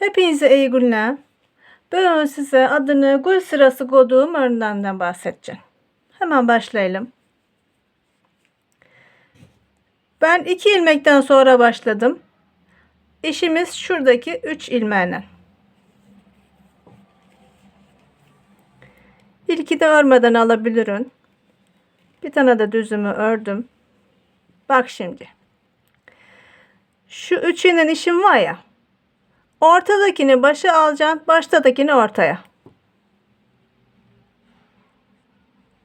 Hepinize iyi günler. Ben size adını gül sırası koyduğum örneğinden bahsedeceğim. Hemen başlayalım. Ben iki ilmekten sonra başladım. İşimiz şuradaki üç ilmeğine. İlki de örmeden alabilirim. Bir tane de düzümü ördüm. Bak şimdi. Şu üçünün işim var ya. Ortadakini başa alacaksın. Baştadakini ortaya.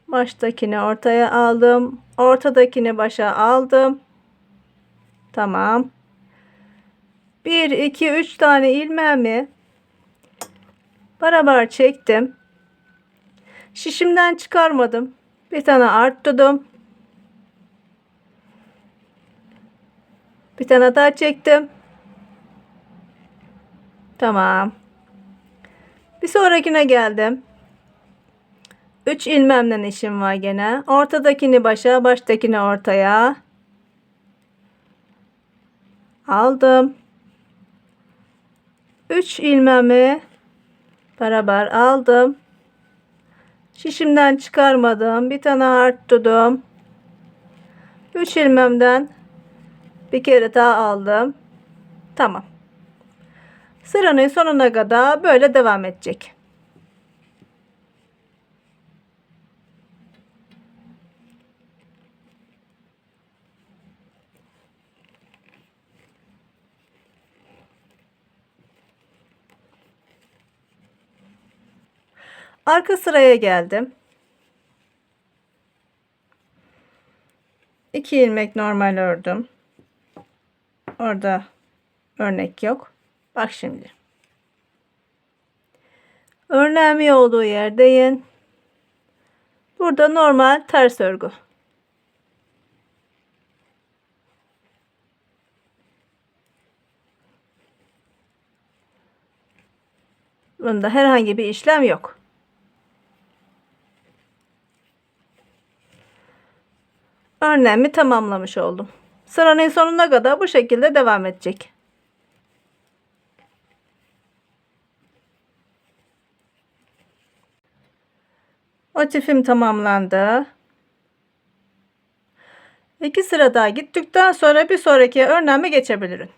Baştakini ortaya aldım. Ortadakini başa aldım. Tamam. 1, 2, 3 tane ilmeğimi beraber çektim. Şişimden çıkarmadım. Bir tane arttırdım. Bir tane daha çektim. Tamam. Bir sonrakine geldim. 3 ilmemden işim var gene. Ortadakini başa, baştakini ortaya. Aldım. 3 ilmemi beraber aldım. Şişimden çıkarmadım. Bir tane arttırdım. 3 ilmemden bir kere daha aldım. Tamam. Sıranın sonuna kadar böyle devam edecek. Arka sıraya geldim. 2 ilmek normal ördüm. Orada örnek yok. Bak şimdi. Örneğimi olduğu yerdeyim. Burada normal ters örgü. Bunda herhangi bir işlem yok. Örneğimi tamamlamış oldum. Sıranın sonuna kadar bu şekilde devam edecek. Motifim tamamlandı. İki sıra daha gittikten sonra bir sonraki örneğime geçebilirim.